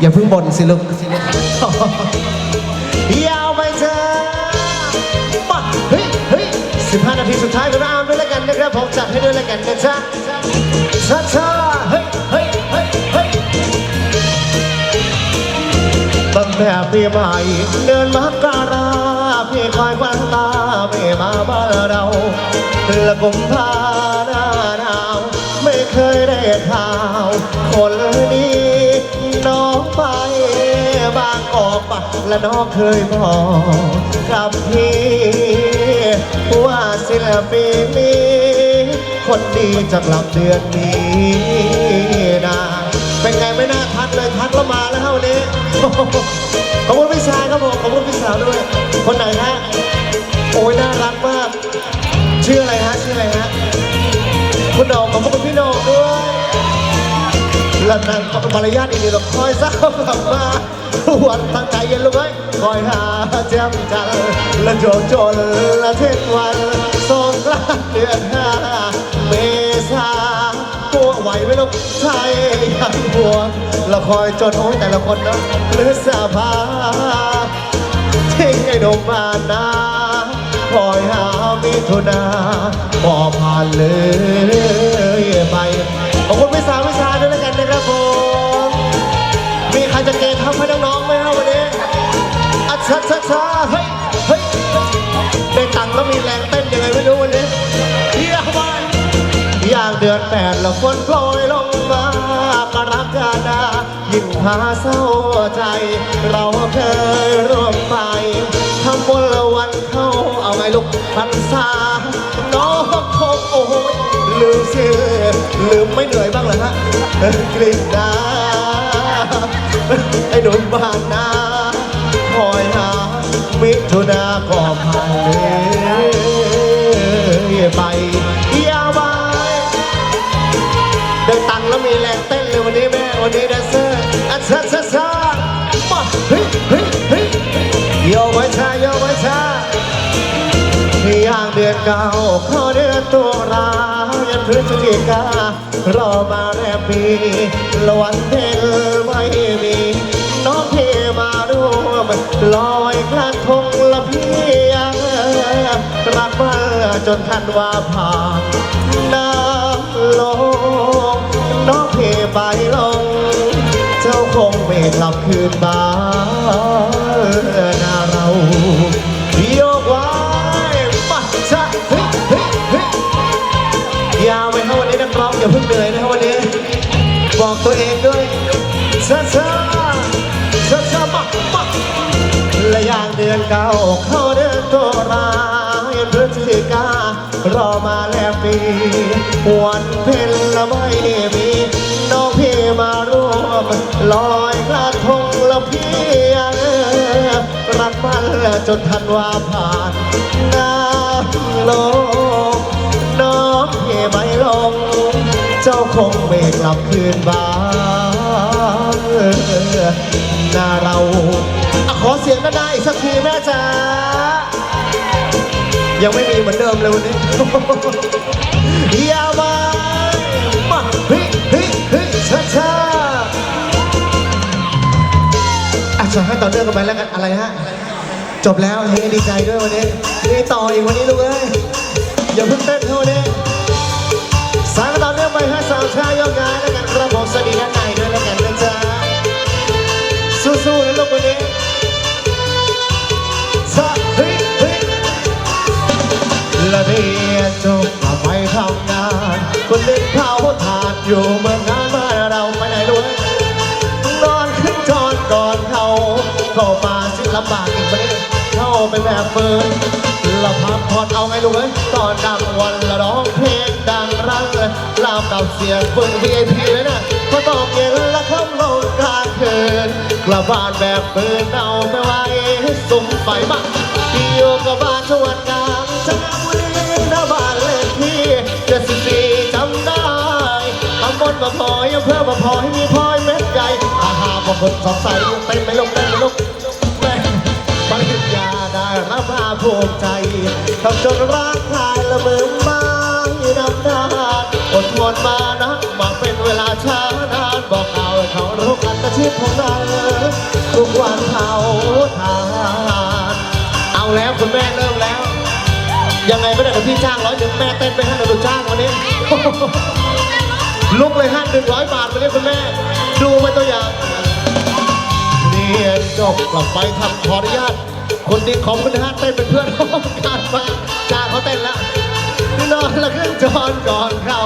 อย่าเพิ่งบ่นสิลูกสิลูกยาวไปเถอะมาเฮ้ยเฮ้ยสิบห้านาทีสุดท้ายของอาร์มด้วยแล้วกันนะครับผมจัดให้ด้วยแล้วกันนะจ๊ะช้าช้าๆเฮ้ยเฮ้ยเฮ้ยเฮ้ยตั้งแต่ปีใหม่เดินมกราพี่คอยควันตาไม่มาบ้านเราและกุมภาหน้าหนาวไม่เคยได้ข่าวคนนี้ น้องไป บางกอกปะและน้องเคยบอกกับพี่ว่าศิลปินนี้คนดีจะกลับเดือนนี้นะเป็นไงไม่น่าทักเลยทักแล้วมาแล้ววันนี้ขอบคุณพี่ชายครับผมขอบคุณพี่สาวด้วย คนไหนฮะโอ้ยน่ารักมากชื่ออะไร ละนางมารยาทอีกนิดเราคอยซ้ำกลับมาวันตั้งใจเย็นลูกเอ้คอยหาแจ่มจันทร์และโจนจนและเทศวันสงกรานต์เดือนห้าเมษาตัวไหวไหมลูกชายยังห่วงละคอยจนโอ้ยแต่ละคนนะหรือสาภาทิ้งไอ้หนุ่มมานาคอยหามิถุนาพอผ่านเลยไป ขอบคุณพี่สาวพี่ชายด้วยแล้วกันนะครับผม มีใครจะเกณฑ์ทัพให้น้องๆไหมครับวันนี้อัดชัดชัดชาเฮ้ยเฮ้ยได้ตังค์แล้วมีแรงเต้นยังไงไม่รู้วันนี้เยี่ยมมากอย่างเดือนแปดแล้วฝนโปรยลงมากรักฎายิ่งพาเศร้าใจ เราเคย กลิ่นดาไอ้หนุ่มบ้านนาคอยหามิถุนาก็ผ่านเลยไปยาวไปได้ตังค์แล้วมีแรงเต้นเลยวันนี้แม่วันนี้แดนเซอร์อัชชาชาชามาเฮ้ยเฮ้ยเฮ้ยโยไว้ชาโยไว้ชาที่ย่างเดือนเก่าข้าเดือนตัวรายันพฤศจิกา รอมาแรมปีละวันเพ็ญไม่มีน้องพี่มาร่วมลอยกระทงละพี่ยังรักมาจนทันว่าผ่านน้ำลงน้องพี่ไปลง เจ้าคงไม่กลับคืนบ้านนาเรา อย่าเพิ่งเหนื่อยนะครับวันนี้ บอกตัวเองด้วยช้าช้าช้าช้ามามาและอย่างเดือนเก่าเข้าเดือนตุลาพฤศจิการอมาแล้วปีวันเพ็ญละไม่มีน้องพี่มาร่วมลอยกระทงละพี่ยังรักมันจนทันว่าผ่านน้ำลงน้องพี่ไม่ลง เจ้าคงไม่กลับคืนบ้านนาเราอขอเสียงก็ได้อีกสักทีแม่จ๋ายังไม่มีเหมือนเดิมเลยวันนี้อย่ามามาฮ้ยเฮ้ยเฮ้ยช้าช้าอะจะให้ต่อเนื่องกันไปแล้วกันอะไรฮะ จบแล้วเฮ้ดีใจด้วยวันนี้มีต่ออีกวันนี้ลูกเอ้ยอย่าเพิ่งเต้นเท่านี้สายกั นต่อเนื่อให้สาวชายยกย้ายแล้วกันครับผมสวัสดีด้านในด้วยแล้วกันนะจ๊ะสู้ๆนะลูกวันนี้สะเฮ้ยเฮ้ยและเรียจบกลับไปทำงานคนเล่นเผาถาดอยู่เมืองงานบ้านเราไปไหนด้วยนอนขึ้นจอนก่อนเขาเข้ามาสิลำบากอีกวันนี้เข้าไปแบบเฟิร์นเราพักผ่อนเอาไงลูกเอ้ยตอนดังวันละร้องามกับเสียงปืน VIP เลยนะพอตอกเย็นและค่ำลงกลางคืนกลับบ้านแบบปืนเอาไปไหวสุ่มไฟมางที่อยู่กับบ้านชวนกลางจังหวัดหน้าบ้านเลขที่เจ็ดสิบสี่จำได้ตำบลมาพอยอำเภอมาพลอยมีพอยเม็ดใหญ่อาหารบางคนสงสัยเต้นไม่ลงเต้นไม่ลงปริญญาได้รับภาภูมิใจทำจนร่างกายละเมือมาดำดานอดทนมานะมาเป็นเวลาช้านานบอกเอาเขารู้กันนะชีพของเราทุกวันเผาทานเอาแล้วคุณแม่เริ่มแล้ว ยังไงไม่ได้เดี๋ยวพี่จ้างร้อยหนึ่งแม่เต้นไปให้เราดูจ้างวันนี้ ลุกเลยฮะหนึ่งร้อยบาทวันนี้คุณแม่ ดูมาตัวอย่างเรียนจบกลับไปทำขออนุญาตคนดีของคุณฮะเต้นเป็นเพื่อนกันมาจ้างเขาเต้นแล้ว นอนละเครื่องจรก่อนเขา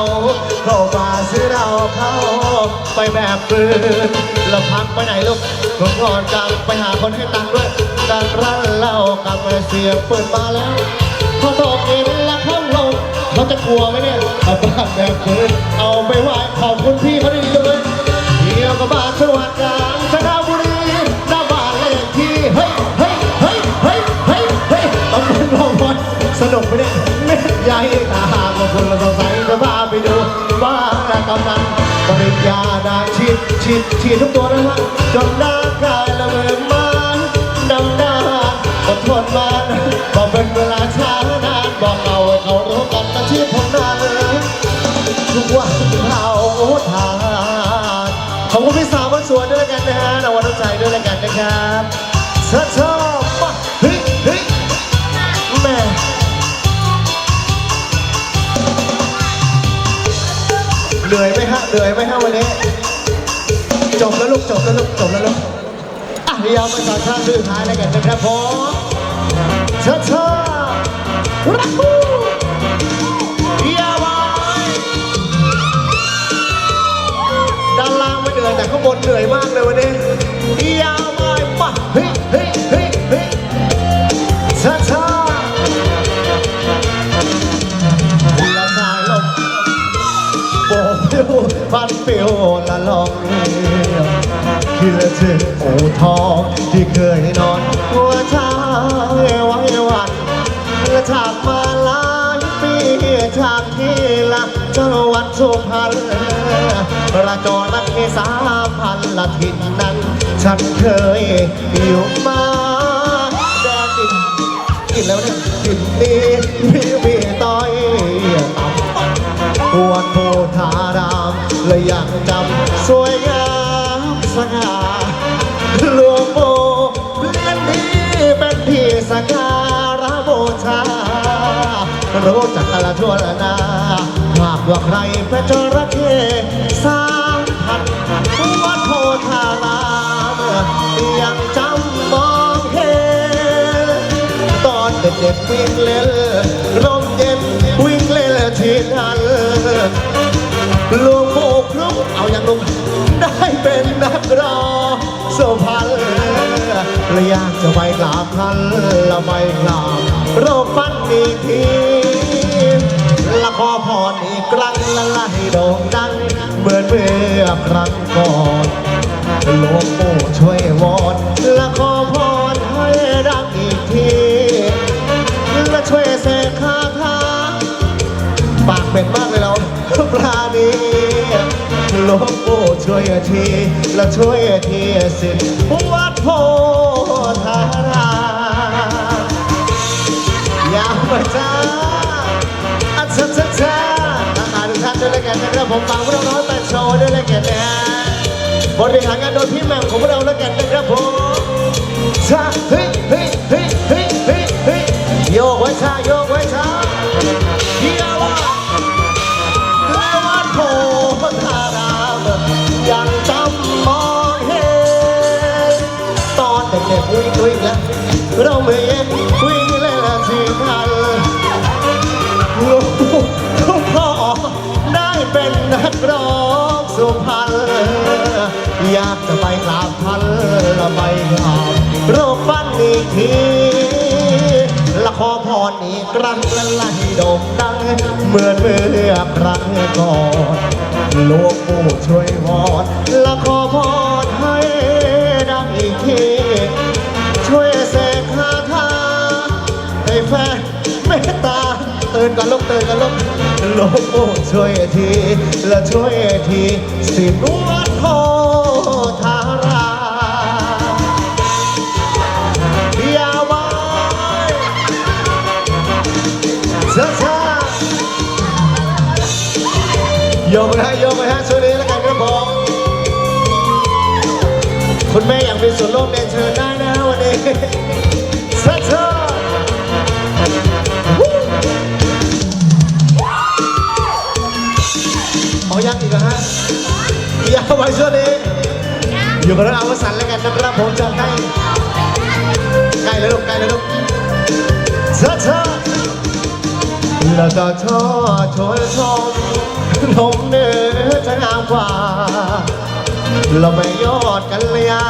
เข้ามาซื้อเราเข้าไปแบบปืนแล้วพักไปไหนลูกก่อนอนกลับไปหาคนให้ตังค์ด้วยดันร้านเหล้ากลับมาเสียงเปิดมาแล้วพอตกเย็นละเข้าลงเขาจะกลัวไหมเนี่ยเอาบ้านแบบปืนเอาไปไหว้ขอบคุณพี่เขาดีเลยเที่ยวกับบ้านสวัสดิ์กาญจนบุรีหน้าบ้านเลขที่เฮ้ยเฮ้ยเฮ้ยเฮ้ยเฮ้ยเฮ้ยตำบลรองบอล สนุกไหมเนี่ยเม็ดใหญ่ตาหากว่าคนละสงสัยจะพาไปดูบ้านกำนันปริญญาได้ฉีดฉีดฉีดทุกตัวนะฮะจนหน้ากายละเมินมันดำหน้าอดทนมานบอกเป็นเวลาช้านานบอกเอาให้เขารู้กันอาชีพผมนั้นทุกวันเขาทานขอบคุณพี่สาวคนสวยด้วยแล้วกันนะฮะนวันน้ำใจด้วยแล้วกันนะครับเชอบชอ ฮะเหนื่อยไหมฮะวันนี้ จบแล้วลูกจบแล้วลูกจบแล้วลูกอะยาวไปต่อข้างสุดท้ายแล้วกันนะครับผมชอบชอบรักคู่ยาวไปด้านล่างไม่เหนื่อยแต่ข้างบนเหนื่อยมากเลยวันนี้ยาว เธอโอทองที่เคยนอนหัวช้าไว้วันและจากมาหลายปีจากที่ละจังหวัดสุพรรณระจระเข้สามพันละทินนั้น ฉันเคยอยู่มาแดนดินกินแล้วเนี่ยกินนี้มีมีต้อยต่ำปวดโพธารามเลยอยากจำสวยงามสง่า ลวงโบเพื่อนที่เป็นที่สักการะบูชา รู้จักกันละทั่วละนาหากว่าใครเป็นจระเข้สามพันวัดโพธารามยังจำมองเห็นตอนเด็กๆวิ่งเล่นร่มเย็นวิ่งเล่นที่นั่นลวงปู่ครุกเอาอย่างลุงได้เป็นนักร้อง สุพรรณและอยากจะไปกราบท่านละไม่กราบโรคปั้นอีกทีละขอพรอีกครั้งละให้โด่งดังเหมือนเมื่อครั้ง ลวงปู่ช่วยทีและช่วยทีสิวัดโพธารามยาวมาจ้าอัศจฉริยะอาหารท่านด้วยแล้วกันนะครับผมฟังพวกเราน้อยแต่โชว์ด้วยแล้วกันนะบริหารงานโดยพี่แม่ของพวกเราแล้วกันนะครับผมชาเฮ้ยเฮ้ยเฮ้ยเฮ้ยเฮ้ยเฮ้ยโยกไว้ชาโย ตอนเด็กๆวิ่งวิ่งแล้วเราไม่เย็นวิ่งเล่นที่ทันลวงปู่หลวงพ่อได้เป็นนักร้องสุพรรณอยากจะไปกราบท่านละไปกราบโรคฟันอีกทีละขอพรอีกครั้งละไล่โด่งดังเหมือนเมื่อครั้งก่อนลวงปู่ช่วยวอน นกันลุกตื่นกันลุกลวงปู่ช่วยทีและช่วยทีสิบวัดโพธาราอย่าไว้ช้าช้าๆโยกไปฮะโยกไปฮะช่วยนี้แล้วกันครับผมคุณแม่อยากมีส่วนร่วมเรียนเชิญได้นะวันนี้สักเถอะเอา ยังอีกฮะยาวไปช่วงนี้ อยู่กับเราอวสันแล้วกันนะครับผมจะใกล้ใกล้แล้วลูกใกล้แล้วลูกสักเถอะแล้วก็ชอชวนชมนมเนื้อจะงามกว่า เราไม่ยอดกันเลยา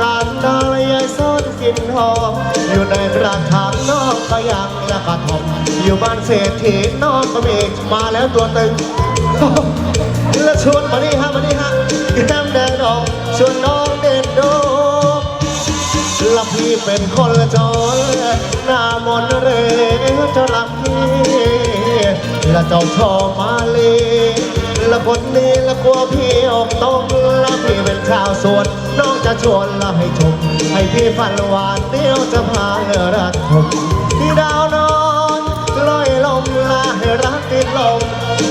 การดารยายซ่อนกินหอมอยู่ในกระถางนอกก็ยังและกระทอมอยู่บ้านเศรษฐีนอกก็มีมาแล้วตัวตึง แล้วชวนมานี่ฮะมานี่ฮะแก้มแดงดอกชวนน้องเด่นดกและพี่เป็นคนละจนหน้ามนต์เรจะรักพี่และเจ้าชอบมาลีและคนนี้และกลัวพี่ออกตรงและพี่เป็นชาวสวนน้องจะชวนและให้ชมให้พี่ฝันหวานเดียวจะพาเรือรักผมที่ดาวนอนลอยล มลาให้รักติดลม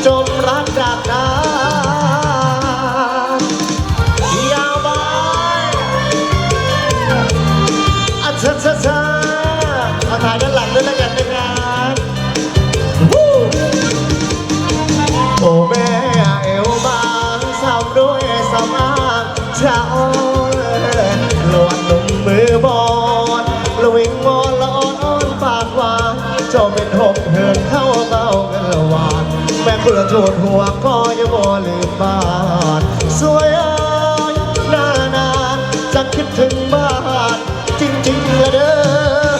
จมรักจากดา จดหัวก็ยังบ่ลืมบ้านสวยเอ้ยหน้านานจะคิดถึงบ้านจริงๆละเด้อ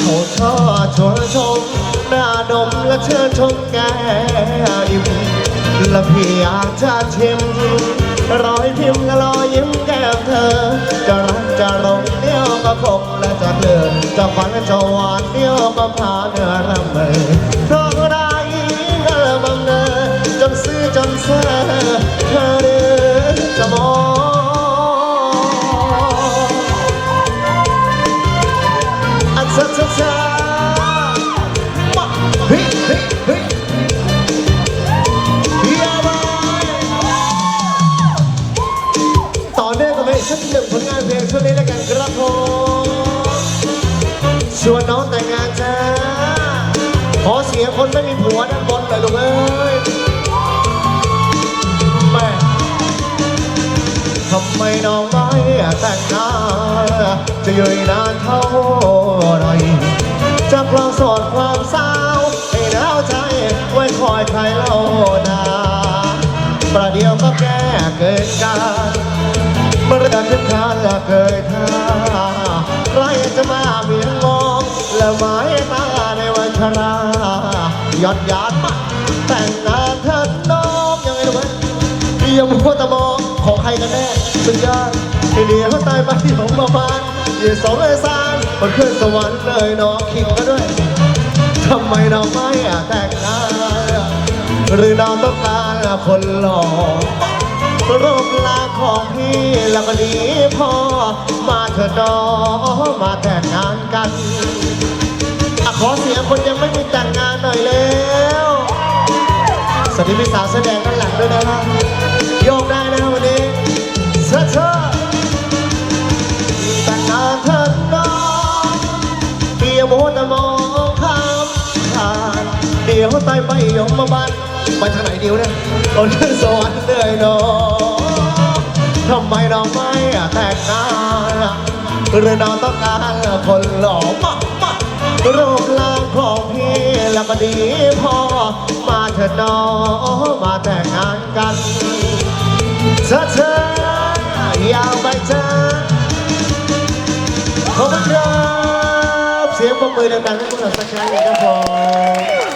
เขาชอบชวนชมหน้าดมและเชิญชมแก้อิ่มและพี่อยากจะชิมรอยพิมพ์และรอยยิ้มแก้มเธอ จะรักจะหลงเดี่ยวก็คงและจะเลินจะฝันจะหวานเดี่ยวก็พาเนื้อรำเมอ ซื้ แต่งงาจะอยู่นานเท่าไรจะกลองสอนความเศร้าให้ดาวใจ ไว้คอยใครเล่านาประเดี๋ยวก็แก้เกิดการเมื่อเรื่องขึ้นคานและเกิดท่าใครจะมาเมียงมองและหมายตาในวันชราหยอดหยาดมาแต่งงานเถิดน้องยังไงรู้ไหมเดียวมัวตะมอง ของใครกันแน่สุดยอดทีเดียวตายไปของประมาณยี่สองเลยสามมันขึ้นสวรรค์เลยน้องคิงก็ด้วยทำไมเราไม่อาแต่งงานหรือเราต้องการคนหล่อรูปลาของพี่แล้วก็ดีพอมาเถิดน้องมาแต่งงานกันอะขอเสียงคนยังไม่มีแต่งงานหน่อยแล้วสวัสดีพี่สาวแสดงด้านหลังด้วยนะครับ เชิญเชิญแต่งงานเถิดน้องเดียวโมแต่มองข้ามผ่านเดี๋ยวตายไปยมมาบ้านไปทางไหนเดียวเนี่ยตอนขึ้นสวรรค์เลยน้องทำไมเราไม่แต่งงานหรือเราต้องการคนหล่อมามารูปร่างของพี่แล้วก็ดีพอมาเถิดน้องมาแต่งงานกันเธอเธอ ยาวไปจ้าขอบคุณครับ เสียงปรบมือดังๆให้คุณสักครั้งหนึ่งครับผม